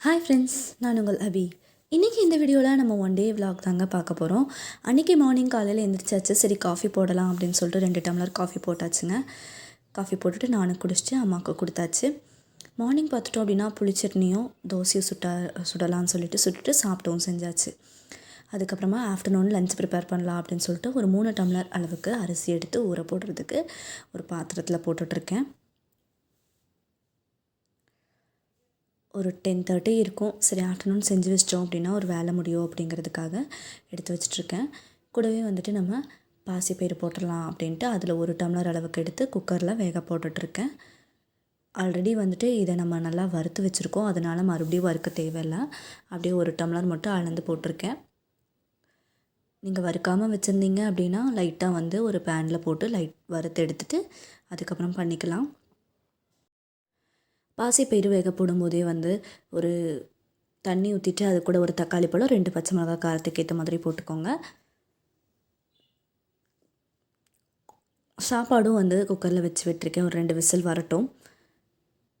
Hi friends நான் உங்கள் அபி. இன்றைக்கி இந்த வீடியோவில் நம்ம ஒன் டே விலாக் தாங்க பார்க்க போகிறோம் அன்றைக்கி மார்னிங் காலையில் எழுந்திரிச்சாச்சு சரி காஃபி போடலாம் அப்படின்னு சொல்லிட்டு ரெண்டு டம்ளர் காஃபி போட்டாச்சுங்க. காஃபி போட்டுட்டு நானும் குடிச்சிட்டு அம்மாவுக்கு கொடுத்தாச்சு. மார்னிங் பார்த்துட்டோம் அப்படின்னா புளிச்சட்னியும் தோசையும் சுட்டா சுடலாம்னு சொல்லிட்டு சுட்டுட்டு சாப்பிட்டோம் செஞ்சாச்சு. அதுக்கப்புறமா ஆஃப்டர்நூன் லஞ்ச் ப்ரிப்பேர் பண்ணலாம் அப்படின்னு சொல்லிட்டு ஒரு மூணு டம்ளர் அளவுக்கு அரிசி எடுத்து ஊற போடுறதுக்கு ஒரு பாத்திரத்தில் போட்டுட்ருக்கேன் ஒரு டென் தேர்ட்டி இருக்கும். சரி ஆஃப்டர்நூன் செஞ்சு வச்சிட்டோம் அப்படின்னா ஒரு வேலை முடியும் அப்படிங்கிறதுக்காக எடுத்து வச்சிட்ருக்கேன் கூடவே வந்துட்டு நம்ம பாசிப்பயிறு போட்டுடலாம் அப்படின்ட்டு அதில் ஒரு டம்ளர் அளவுக்கு எடுத்து குக்கரில் வேக போட்டுட்ருக்கேன் ஆல்ரெடி வந்துட்டு இதை நம்ம நல்லா வறுத்து வச்சுருக்கோம். அதனால் மறுபடியும் வறுக்க தேவையில்லை. அப்படியே ஒரு டம்ளர் மட்டும் அளந்து போட்டிருக்கேன். நீங்கள் வறுக்காமல் வச்சுருந்தீங்க அப்படின்னா லைட்டாக வந்து ஒரு பேனில் போட்டு லைட் வறுத்து எடுத்துகிட்டு அதுக்கப்புறம் பண்ணிக்கலாம். பாசிப்பயிறு வேக போடும்போதே வந்து ஒரு தண்ணி ஊற்றிட்டு அது கூட ஒரு தக்காளி பழம் ரெண்டு பச்சை மிளகாய் காரத்துக்கு ஏற்ற மாதிரி போட்டுக்கோங்க. சாப்பாடும் வந்து குக்கரில் வச்சு விட்டுருக்கேன். ஒரு ரெண்டு விசில் வரட்டும்.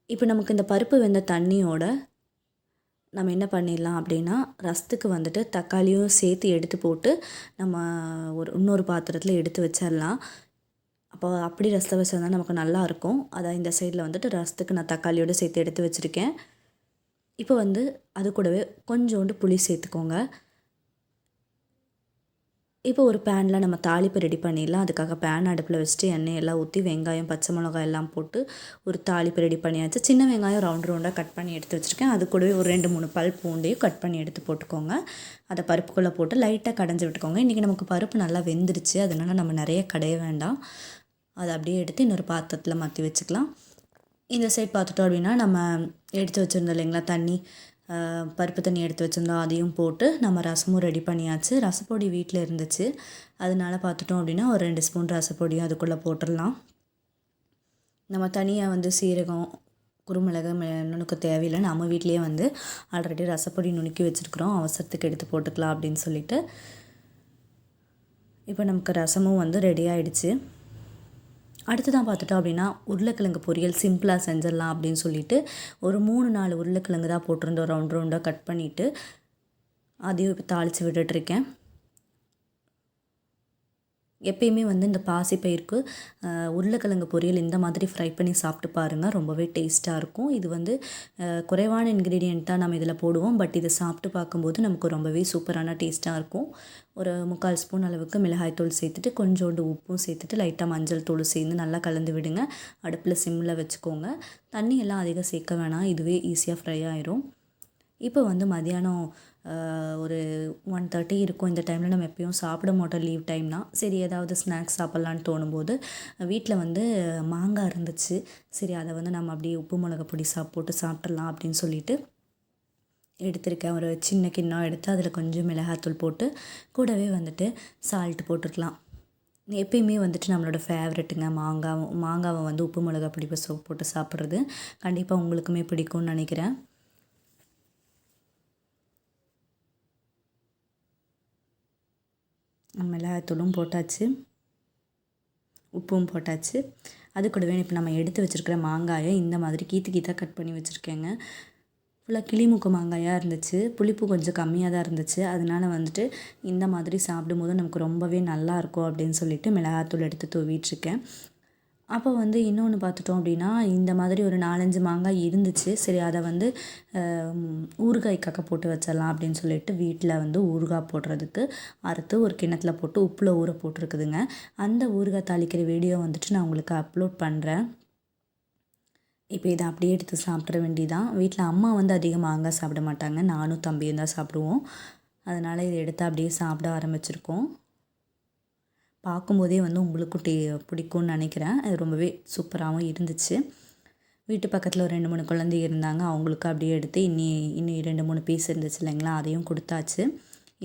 இப்போ நமக்கு இந்த பருப்பு வெந்த தண்ணியோட நம்ம என்ன பண்ணிடலாம் அப்படின்னா ரசத்துக்கு வந்துட்டு தக்காளியும் சேர்த்து எடுத்து போட்டு நம்ம ஒரு இன்னொரு பாத்திரத்தில் எடுத்து வச்சிடலாம். அப்போ அப்படி ரசத்தை வச்சிருந்தா நமக்கு நல்லாயிருக்கும் அதான் இந்த சைடில் வந்துட்டு ரசத்துக்கு நான் தக்காளியோடு சேர்த்து எடுத்து வச்சுருக்கேன். இப்போ வந்து அது கூடவே கொஞ்சோண்டு புளி சேர்த்துக்கோங்க. இப்போ ஒரு பேனில் நம்ம தாளிப்பு ரெடி பண்ணிடலாம். அதுக்காக பேன் அடுப்பில் வச்சுட்டு எண்ணெய் எல்லாம் ஊற்றி வெங்காயம் பச்சை மிளகாய் எல்லாம் போட்டு ஒரு தாளிப்பு ரெடி பண்ணியாச்சு. சின்ன வெங்காயம் ரவுண்ட் ரவுண்டாக கட் பண்ணி எடுத்து வச்சுருக்கேன். அது கூடவே ஒரு ரெண்டு மூணு பல் பூண்டையும் கட் பண்ணி எடுத்து போட்டுக்கோங்க. அதை பருப்புக்குள்ளே போட்டு லைட்டாக கடைஞ்சி விட்டுக்கோங்க. இன்றைக்கி நமக்கு பருப்பு நல்லா வெந்துருச்சு. அதனால் நம்ம நிறைய கடைய வேண்டாம். அதை அப்படியே எடுத்து இன்னொரு பாத்திரத்தில் மாற்றி வச்சுக்கலாம். இந்த சைட் பார்த்துட்டோம் அப்படின்னா நம்ம எடுத்து வச்சுருந்தோம் இல்லைங்களா தண்ணி பருப்பு தண்ணி எடுத்து வச்சுருந்தோம் அதையும் போட்டு நம்ம ரசமும் ரெடி பண்ணியாச்சு. ரசப்பொடி வீட்டில் இருந்துச்சு. அதனால பார்த்துட்டோம் அப்படின்னா ஒரு ரெண்டு ஸ்பூன் ரசப்பொடியும் அதுக்குள்ளே போட்டுடலாம். நம்ம தனியாக வந்து சீரகம் குருமிளகு நுணுக்க தேவையில்லை. நம்ம வீட்லேயே வந்து ஆல்ரெடி ரசப்பொடி நுணுக்கி வச்சுருக்குறோம். அவசரத்துக்கு எடுத்து போட்டுக்கலாம் அப்படின்னு சொல்லிட்டு. இப்போ நமக்கு ரசமும் வந்து ரெடி ஆகிடுச்சு அடுத்து தான் பார்த்துட்டோம் அப்படின்னா உருளைக்கிழங்கு பொரியல் சிம்பிளாக செஞ்சிடலாம் அப்படின்னு சொல்லிட்டு ஒரு மூணு நாலு உருளைக்கிழங்கு தான் போட்டிருந்தோம். ரவுண்ட் ரவுண்டாக கட் பண்ணிவிட்டு அதையும் இப்போ தாளித்து விட்டுட்ருக்கேன் எப்பயுமே வந்து இந்த பாசிப்பயிருக்கு உருளைக்கிழங்கு பொரியல் இந்த மாதிரி ஃப்ரை பண்ணி சாப்பிட்டு பாருங்கள் ரொம்பவே டேஸ்ட்டாக இருக்கும். இது வந்து குறைவான இன்க்ரீடியண்ட் தான் நம்ம இதில் போடுவோம். பட் இதை சாப்பிட்டு பார்க்கும்போது நமக்கு ரொம்பவே சூப்பரான டேஸ்ட்டாக இருக்கும். ஒரு முக்கால் ஸ்பூன் அளவுக்கு மிளகாய்த்தூள் சேர்த்துட்டு கொஞ்சோண்டு உப்பும் சேர்த்துட்டு லைட்டாக மஞ்சள் தூள் சேர்ந்து நல்லா கலந்து விடுங்க. அடுப்பில் சிம்மில் வச்சுக்கோங்க. தண்ணி எல்லாம் அதிகம் சேர்க்க வேணாம். இதுவே ஈஸியாக ஃப்ரை ஆயிரும். இப்போ வந்து மதியானம் ஒரு ஒன் தேர்ட்டி இருக்கும் இந்த டைமில் நம்ம எப்பயும் சாப்பிட மாட்டோம் லீவ் டைம்னால் சரி ஏதாவது ஸ்நாக்ஸ் சாப்பிட்லான்னு தோணும்போது வீட்டில் வந்து மாங்காய் இருந்துச்சு. சரி அதை வந்து நம்ம அப்படியே உப்பு மிளகா பொடி சாப் போட்டு சாப்பிட்றலாம் அப்படின்னு சொல்லிட்டு எடுத்திருக்கேன். ஒரு சின்ன கிண்ணம் எடுத்து அதில் கொஞ்சம் மிளகாத்தூள் போட்டு கூடவே வந்துட்டு சால்ட் போட்டுக்கலாம். எப்பயுமே வந்துட்டு நம்மளோட ஃபேவரெட்டுங்க மாங்காவும் மாங்காவை வந்து உப்பு மிளகா பொடி போட்டு சாப்பிட்றது. கண்டிப்பாக உங்களுக்குமே பிடிக்கும்னு நினைக்கிறேன். மிளகாத்தூளும் போட்டாச்சு உப்பும் போட்டாச்சு. அது கூடவே இப்போ நம்ம எடுத்து வச்சுருக்கிற மாங்காயை இந்த மாதிரி கீத்து கீத்தாக கட் பண்ணி வச்சுருக்கேங்க. ஃபுல்லாக கிளிமுக்கு மாங்காயாக இருந்துச்சு. புளிப்பு கொஞ்சம் கம்மியாக தான் இருந்துச்சு. அதனால வந்துட்டு இந்த மாதிரி சாப்பிடும்போது நமக்கு ரொம்பவே நல்லாயிருக்கும் அப்படின்னு சொல்லிட்டு மிளகாத்தூள் எடுத்து தூவிட்டுருக்கேன் அப்போ வந்து இன்னொன்று பார்த்துட்டோம் அப்படின்னா இந்த மாதிரி ஒரு நாலஞ்சு மாங்காய் இருந்துச்சு. சரி அதை வந்து ஊறுகாய்க்காக போட்டு வச்சிடலாம் அப்படின்னு சொல்லிட்டு வீட்டில் வந்து ஊறுகாய் போடுறதுக்கு அறுத்து ஒரு கிணத்துல போட்டு உப்பில் ஊற போட்டிருக்குதுங்க. அந்த ஊறுகாய் தாளிக்கிற வீடியோ வந்துட்டு நான் உங்களுக்கு அப்லோட் பண்ணுறேன் இப்போ இதை அப்படியே எடுத்து சாப்பிட்ற வேண்டிதான் வீட்டில் அம்மா வந்து அதிகம் மாங்காய் சாப்பிட மாட்டாங்க. நானும் தம்பியும் தான் சாப்பிடுவோம். அதனால் இதை எடுத்து அப்படியே சாப்பிட ஆரம்பிச்சிருக்கோம். பார்க்கும்போதே வந்து உங்களுக்கும் டே பிடிக்கும்னு நினைக்கிறேன். அது ரொம்பவே சூப்பராகவும் இருந்துச்சு. வீட்டு பக்கத்தில் ஒரு ரெண்டு மூணு குழந்தை இருந்தாங்க. அவங்களுக்கு அப்படியே எடுத்து இன்னி இன்னும் ரெண்டு மூணு பீஸ் இருந்துச்சு இல்லைங்களா? அதையும் கொடுத்தாச்சு.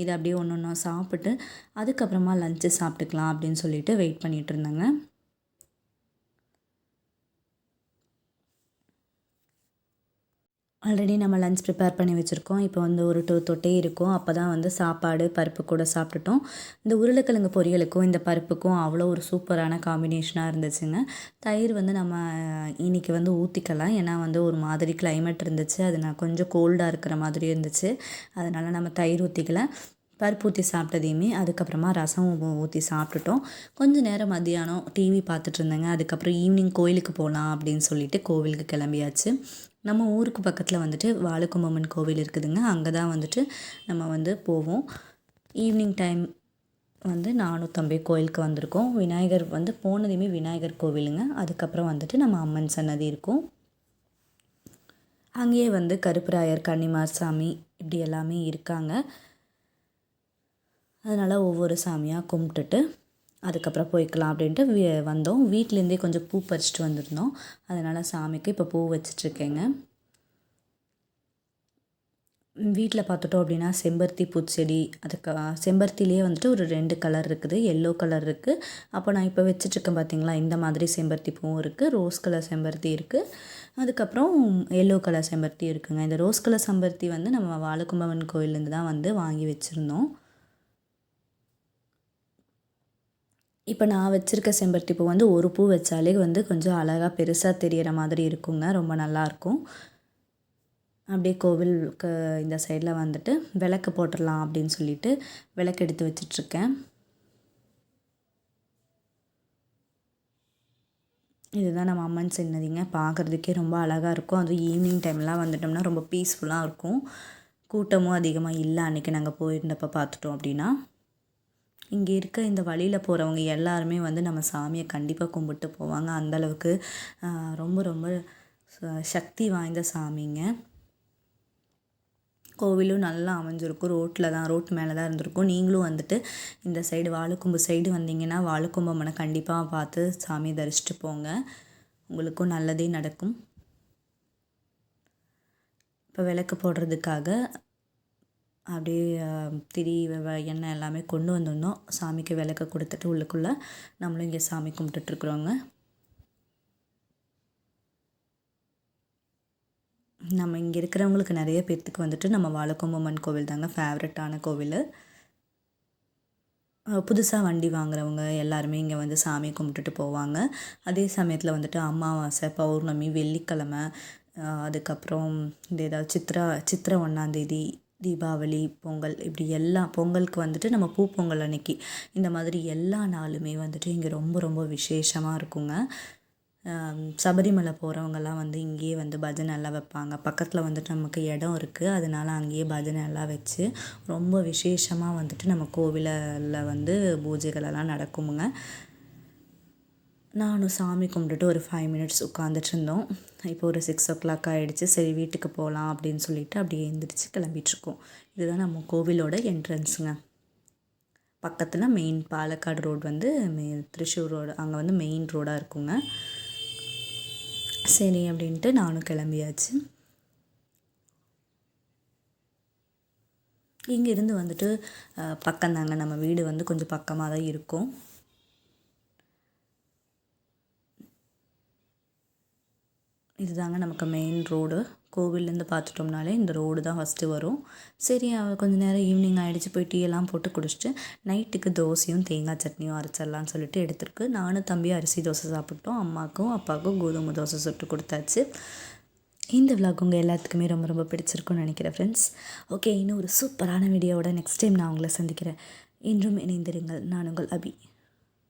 இதை அப்படியே ஒன்று ஒன்றா சாப்பிட்டு அதுக்கப்புறமா லஞ்சு சாப்பிட்டுக்கலாம் அப்படின்னு சொல்லிட்டு வெயிட் பண்ணிகிட்டு இருந்தாங்க. ஆல்ரெடி நம்ம லஞ்ச் ப்ரிப்பேர் பண்ணி வச்சுருக்கோம். இப்போ வந்து ஒரு டூ தொட்டே இருக்கும். அப்போ தான் வந்து சாப்பாடு பருப்பு கூட சாப்பிட்டுட்டோம். இந்த உருளைக்கிழங்கு பொரியலுக்கும் இந்த பருப்புக்கும் அவ்வளோ ஒரு சூப்பரான காம்பினேஷனாக இருந்துச்சுங்க. தயிர் வந்து நம்ம இன்றைக்கி வந்து ஊற்றிக்கலாம் ஏன்னா வந்து ஒரு மாதிரி கிளைமேட் இருந்துச்சு. அது நான் கொஞ்சம் கோல்டாக இருக்கிற மாதிரி இருந்துச்சு. அதனால் நம்ம தயிர் ஊற்றிக்கல பருப்பு ஊற்றி சாப்பிட்டதையுமே அதுக்கப்புறமா ரசம் ஊற்றி சாப்பிட்டுட்டோம். கொஞ்சம் நேரம் மத்தியானம் டிவி பார்த்துட்டு இருந்தேங்க. அதுக்கப்புறம் ஈவினிங் கோயிலுக்கு போகலாம் அப்படின்னு சொல்லிட்டு கோவிலுக்கு கிளம்பியாச்சு. நம்ம ஊருக்கு பக்கத்தில் வந்துட்டு வாழுக்குமம்மன் கோவில் இருக்குதுங்க. அங்கே தான் வந்துட்டு நம்ம வந்து போவோம். ஈவினிங் டைம் வந்து நானும் தம்பி கோயிலுக்கு வந்திருக்கோம். விநாயகர் வந்து போனதையுமே விநாயகர் கோவிலுங்க. அதுக்கப்புறம் வந்துட்டு நம்ம அம்மன் சன்னதி இருக்கும். அங்கேயே வந்து கருப்பராயர் கன்னிமார் சாமி இப்படி எல்லாமே இருக்காங்க. அதனால் ஒவ்வொரு சாமியாக கும்பிட்டுட்டு அதுக்கப்புறம் போய்க்கலாம் அப்படின்ட்டு வீ வந்தோம். வீட்டிலேருந்தே கொஞ்சம் பூ பறிச்சிட்டு வந்திருந்தோம். அதனால் சாமிக்கு இப்போ பூ வச்சிட்ருக்கேங்க. வீட்டில் பார்த்துட்டோம் அப்படின்னா செம்பருத்தி பூச்செடி அதுக்கு செம்பருத்திலேயே வந்துட்டு ஒரு ரெண்டு கலர் இருக்குது. எல்லோ கலர் இருக்குது அப்போ நான் இப்போ வச்சிட்ருக்கேன் பார்த்தீங்களா இந்த மாதிரி செம்பருத்தி பூவும் இருக்குது ரோஸ் கலர் செம்பருத்தி இருக்குது அதுக்கப்புறம் எல்லோ கலர் செம்பருத்தி இருக்குங்க. இந்த ரோஸ் கலர் செம்பருத்தி வந்து நம்ம வாழக்கும்பவன் கோயிலேருந்து தான் வந்து வாங்கி வச்சுருந்தோம். இப்போ நான் வச்சுருக்க செம்பருத்தி பூ வந்து ஒரு பூ வச்சாலே வந்து கொஞ்சம் அழகாக பெருசாக தெரிகிற மாதிரி இருக்குங்க. ரொம்ப நல்லாயிருக்கும் அப்படியே கோவிலுக்கு இந்த சைடில் வந்துட்டு விளக்கு போட்டுடலாம் அப்படின்னு சொல்லிட்டு விளக்கு எடுத்து வச்சிட்ருக்கேன். இதுதான் நம்ம அம்மன் சின்னதிங்க. பார்க்குறதுக்கே ரொம்ப அழகாக இருக்கும். அதுவும் ஈவினிங் டைம்லாம் வந்துட்டோம்னா ரொம்ப பீஸ்ஃபுல்லாக இருக்கும். கூட்டமும் அதிகமாக இல்லை. அன்றைக்கி நாங்கள் போயிருந்தப்போ பார்த்துட்டோம் அப்படின்னா. இங்கே இருக்க இந்த வழியில் போகிறவங்க எல்லாருமே வந்து நம்ம சாமியை கண்டிப்பாக கும்பிட்டு போவாங்க. அந்தளவுக்கு ரொம்ப ரொம்ப சக்தி வாய்ந்த சாமிங்க. கோவிலும் நல்லா அமைஞ்சிருக்கும். ரோட்டில் தான் ரோட்டு மேலே தான் இருந்திருக்கும். நீங்களும் வந்துட்டு இந்த சைடு வாழைக்கும்பு சைடு வந்தீங்கன்னா வாழைக்கும்பம்மனை கண்டிப்பாக பார்த்து சாமியை தரிசிட்டு போங்க. உங்களுக்கும் நல்லதே நடக்கும். இப்போ விளக்கு போடுறதுக்காக அப்படியே திரி எண்ணெய் எல்லாமே கொண்டு வந்திருந்தோம் சாமிக்கு விளக்க கொடுத்துட்டு உள்ளுக்குள்ளே நம்மளும் இங்கே சாமி கும்பிட்டுட்ருக்குறோங்க. நம்ம இங்கே இருக்கிறவங்களுக்கு நிறைய பேர்த்துக்கு வந்துட்டு நம்ம வாழக்கொம்பம்மன் கோவில் தாங்க ஃபேவரட்டான கோவில். புதுசாக வண்டி வாங்குறவங்க எல்லாருமே இங்கே வந்து சாமி கும்பிட்டுட்டு போவாங்க. அதே சமயத்தில் வந்துட்டு அமாவாசை பௌர்ணமி வெள்ளிக்கிழமை அதுக்கப்புறம் இந்த ஏதாவது சித்ரா சித்திரை ஒன்றாந்தேதி தீபாவளி பொங்கல் இப்படி எல்லா பொங்கலுக்கு வந்துட்டு நம்ம பூ பொங்கல் அன்னைக்கு. இந்த மாதிரி எல்லா நாளுமே வந்துட்டு இங்கே ரொம்ப ரொம்ப விசேஷமாக இருக்குங்க. சபரிமலை போகிறவங்கெல்லாம் வந்து இங்கேயே வந்து பஜனை எல்லாம் வைப்பாங்க. பக்கத்தில் வந்துட்டு நமக்கு இடம் இருக்குது அதனால அங்கேயே பஜனை எல்லாம் வச்சு ரொம்ப விசேஷமாக வந்துட்டு நம்ம கோவிலில் வந்து பூஜைகளெல்லாம் நடக்குமுங்க. நானும் சாமி கும்பிட்டுட்டு ஒரு ஃபைவ் மினிட்ஸ் உட்காந்துட்டு இருந்தோம் இப்போ ஒரு சிக்ஸ் ஓ கிளாக் ஆகிடுச்சு சரி வீட்டுக்கு போகலாம் அப்படின்னு சொல்லிட்டு அப்படியே எழுந்திரிச்சு கிளம்பிட்டுருக்கோம். இதுதான் நம்ம கோவிலோட என்ட்ரன்ஸுங்க பக்கத்தில் மெயின் பாலக்காடு ரோடு வந்து மெ திருச்சூர் ரோடு அங்கே வந்து மெயின் ரோடாக இருக்குங்க. சரி அப்படின்ட்டு நானும் கிளம்பியாச்சு. இங்கேருந்து வந்துட்டு பக்கம்தாங்க. நம்ம வீடு வந்து கொஞ்சம் பக்கமாக தான் இருக்கும். இதுதாங்க நமக்கு மெயின் ரோடு கோவில்லேருந்து பார்த்துட்டோம்னாலே இந்த ரோடு தான் ஃபஸ்ட்டு வரும். சரி கொஞ்சம் நேரம் ஈவினிங் ஆகிடுச்சு போய் டீ எல்லாம் போட்டு குடிச்சிட்டு நைட்டுக்கு தோசையும் தேங்காய் சட்னியும் அரைச்சிடலான்னு சொல்லிட்டு எடுத்துருக்கு. நானும் தம்பியும் அரிசி தோசை சாப்பிட்டோம் அம்மாவுக்கும் அப்பாவுக்கும் கோதுமை தோசை சுட்டு கொடுத்தாச்சு. இந்த விலாக் உங்கள் எல்லாத்துக்குமே ரொம்ப ரொம்ப பிடிச்சிருக்குன்னு நினைக்கிறேன் ஃப்ரெண்ட்ஸ் ஓகே இன்னும் ஒரு சூப்பரான வீடியோவோட நெக்ஸ்ட் டைம் நான் உங்களை சந்திக்கிறேன். இன்றும் இணைந்திருங்கள். நான் உங்கள் அபி.